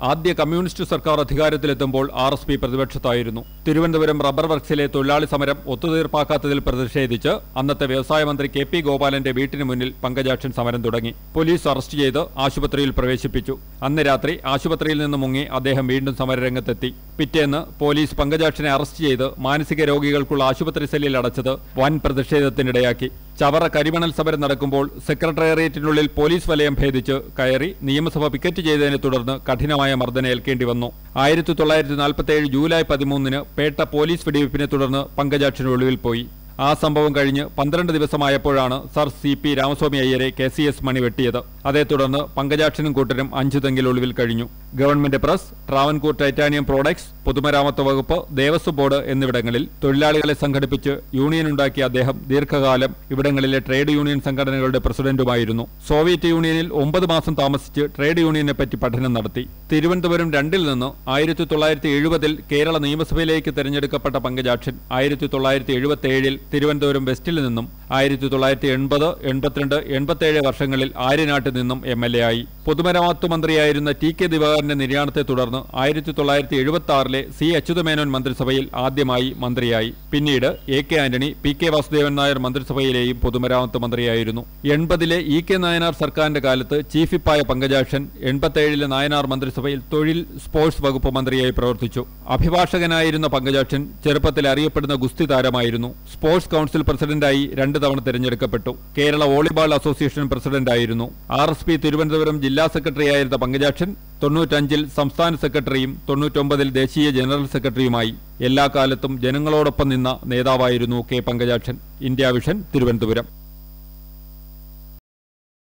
ആദ്യ കമ്മ്യൂണിസ്റ്റ് സർക്കാർ അധികാരത്തിലെത്തുമ്പോൾ ആർ എസ് പി പ്രതിപക്ഷത്തായിരുന്നു. തിരുവനന്തപുരം റബ്ബർ വർക്സിലെ തൊഴിലാളി സമരം ഒത്തുതീർപ്പാക്കാത്തതിൽ പ്രതിഷേധിച്ച് അന്നത്തെ വ്യവസായ മന്ത്രി കെ പി ഗോപാലന്റെ വീട്ടിന് മുന്നിൽ പങ്കജാക്ഷൻ സമരം തുടങ്ങി. പോലീസ് അറസ്റ്റ് ചെയ്ത് ആശുപത്രിയിൽ പ്രവേശിപ്പിച്ചു. അന്ന് രാത്രി ആശുപത്രിയിൽ നിന്ന് മുങ്ങി അദ്ദേഹം വീണ്ടും സമരരംഗത്തെത്തി. പിറ്റേന്ന് പോലീസ് പങ്കജാക്ഷനെ അറസ്റ്റ് ചെയ്ത് മാനസിക രോഗികൾക്കുള്ള ആശുപത്രി സെല്ലിൽ അടച്ചത് വൻ പ്രതിഷേധത്തിനിടയാക്കി. ചവറ കരിമണൽ സമരം നടക്കുമ്പോൾ സെക്രട്ടേറിയറ്റിനുള്ളിൽ പോലീസ് വലയം ഭേദിച്ച് കയറി നിയമസഭ പിക്കറ്റ് ചെയ്തതിനെ തുടർന്ന് കഠിനമായ മർദ്ദന ഏൽക്കേണ്ടി വന്നു. ആയിരത്തി തൊള്ളായിരത്തി നാൽപ്പത്തിയേഴ് ജൂലൈ പതിമൂന്നിന് പേട്ട പോലീസ് വെടിവയ്പ്പിനെ തുടർന്ന് പങ്കജാക്ഷൻ ഒളിവിൽ പോയി. ആ സംഭവം കഴിഞ്ഞ് പന്ത്രണ്ട് ദിവസമായപ്പോഴാണ് സർ സി പി രാമസ്വാമി അയ്യരെ കെ സി എസ് മണി വെട്ടിയത്. അതേ തുടർന്ന് പങ്കജാക്ഷനും കൂട്ടരും അഞ്ചു തെങ്കിൽ ഒളിവിൽ കഴിഞ്ഞു. Government press Travancore titanium products പൊതുമരാമത്ത് വകുപ്പ് ദേവസ്വം ബോർഡ് എന്നിവിടങ്ങളിൽ തൊഴിലാളികളെ സംഘടിപ്പിച്ച് യൂണിയൻ ഉണ്ടാക്കിയ അദ്ദേഹം ദീർഘകാലം ഇവിടങ്ങളിലെ ട്രേഡ് യൂണിയൻ സംഘടനകളുടെ പ്രസിഡന്റുമായിരുന്നു. സോവിയറ്റ് യൂണിയനിൽ ഒമ്പത് മാസം താമസിച്ച് ട്രേഡ് യൂണിയനെ പറ്റി പഠനം നടത്തി. തിരുവനന്തപുരം രണ്ടിൽ നിന്ന് ആയിരത്തി തൊള്ളായിരത്തി എഴുപതിൽ കേരള നിയമസഭയിലേക്ക് തെരഞ്ഞെടുക്കപ്പെട്ട പങ്കജാക്ഷൻ ആയിരത്തി തൊള്ളായിരത്തി എഴുപത്തി ഏഴിൽ തിരുവനന്തപുരം വെസ്റ്റിൽ നിന്നും ആയിരത്തി തൊള്ളായിരത്തി എൺപത് എൺപത്തിരണ്ട് എൺപത്തിയേഴ് വർഷങ്ങളിൽ ആര്യനാട്ടിൽ നിന്നും എം എൽ എ ആയി. പൊതുമരാമത്ത് മന്ത്രിയായിരുന്ന ടി കെ ദിവാകരന്റെ നിര്യാണത്തെ തുടർന്ന് ആയിരത്തി തൊള്ളായിരത്തി എഴുപത്തി ആറിലെ സി അച്യുതമേനോൻ മന്ത്രിസഭയിൽ ആദ്യമായി മന്ത്രിയായി. പിന്നീട് A K Antony P K Vasudevan Nair മന്ത്രിസഭയിലെയും പൊതുമരാമത്ത് മന്ത്രിയായിരുന്നു. എൺപതിലെ ഇ കെ നായനാർ സർക്കാരിന്റെ കാലത്ത് ചീഫ് വിപ്പായ പങ്കജാക്ഷൻ എൺപത്തേഴിലെ നായനാർ മന്ത്രിസഭയിൽ തൊഴിൽ സ്പോർട്സ് വകുപ്പ് മന്ത്രിയായി പ്രവർത്തിച്ചു. അഭിഭാഷകനായിരുന്ന പങ്കജാക്ഷൻ ചെറുപ്പത്തിൽ അറിയപ്പെടുന്ന ഗുസ്തി താരമായിരുന്നു. സ്പോർട്സ് കൌൺസിൽ പ്രസിഡന്റായി രണ്ട് തവണ തിരഞ്ഞെടുക്കപ്പെട്ടു. കേരള വോളിബോൾ അസോസിയേഷൻ പ്രസിഡന്റായിരുന്നു. ആർ എസ് പി തിരുവനന്തപുരം ജില്ലാ സെക്രട്ടറിയായിരുന്ന പങ്കജാക്ഷൻ തൊണ്ണൂറ്റഞ്ചിൽ സംസ്ഥാന സെക്രട്ടറിയും തൊണ്ണൂറ്റൊമ്പതിൽ ദേശീയ ജനറൽ സെക്രട്ടറിയുമായി എല്ലാ കാലത്തും ജനങ്ങളോടൊപ്പം നിന്ന നേതാവായിരുന്നു K Pankajakshan. India vision Thiruvananthapuram.